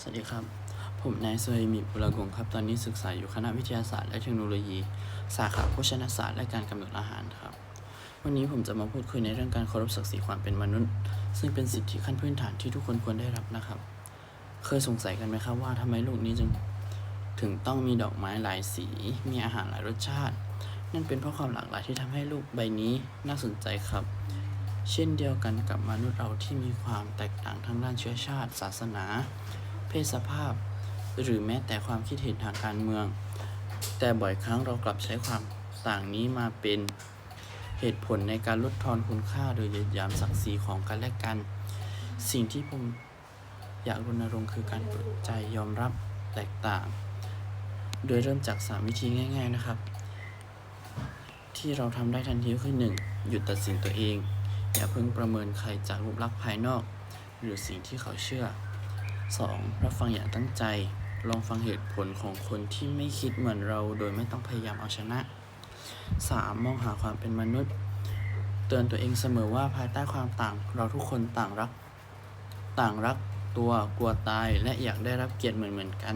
สวัสดีครับ ผมนายสวยมิบุรกงครับ ตอนนี้ศึกษาอยู่คณะวิทยาศาสตร์และเทคโนโลยี สาขาโภชนาศาสตร์และการกำหนดอาหารครับ วันนี้ผมจะมาพูดคุยในเรื่องการเคารพศักดิ์ศรีความเป็นมนุษย์ ซึ่งเป็นสิทธิขั้นพื้นฐานที่ทุกคนควรได้รับนะครับ เคยสงสัยกันไหมครับว่าทำไมโลกนี้จึงถึงต้องมีดอกไม้หลายสี มีอาหารหลายรสชาติ นั่นเป็นเพราะความหลากหลายที่ทำให้โลกใบนี้น่าสนใจครับ เช่นเดียวกันกับมนุษย์เราที่มีความแตกต่างทางด้านเชื้อชาติ ศาสนา ศสภาพ หรือแม้แต่ความคิดเห็นทางการเมือง แต่บ่อยครั้งเรากลับใช้ความต่างนี้มาเป็นเหตุผลในการลดทอนคุณค่าโดยเหยียดหยามศักดิ์ศรีของกันและกัน สิ่งที่ผมอยากรณรงค์คือการเปิดใจยอมรับแตกต่าง โดยเริ่มจากสามวิธีง่าย ๆนะครับ ที่เราทำได้ทันทีก็คือหนึ่งหยุดตัดสินตัวเอง อย่าเพิ่งประเมินใครจากรูปลักษณ์ภายนอก หรือสิ่งที่เขาเชื่อ 2. รับฟังอย่างตั้งใจ ลองฟังเหตุผลของคนที่ไม่คิดเหมือนเราโดยไม่ต้องพยายามเอาชนะ 3. มองหาความเป็นมนุษย์ เตือนตัวเองเสมอว่าภายใต้ความต่าง เราทุกคนต่างรัก ต่างรักตัวกลัวตายและอยากได้รับเกียรติเหมือนเหมือนกัน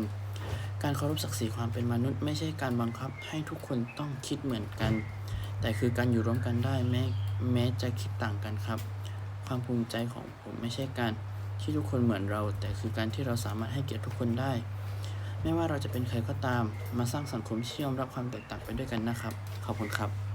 การเคารพศักดิ์ศรีความเป็นมนุษย์ ไม่ใช่การบังคับให้ทุกคนต้องคิดเหมือนกัน แต่คือการอยู่ร่วมกันได้แม้แม้จะคิดต่างกันครับ ความภูมิใจของผมไม่ใช่การ ที่ทุกคนเหมือนเรา แต่คือการที่เราสามารถให้เกียรติทุกคนได้ ไม่ว่าเราจะเป็นใครก็ตาม มาสร้างสังคมที่ยอมรับความแตกต่างไปด้วยกันนะครับ ขอบคุณครับ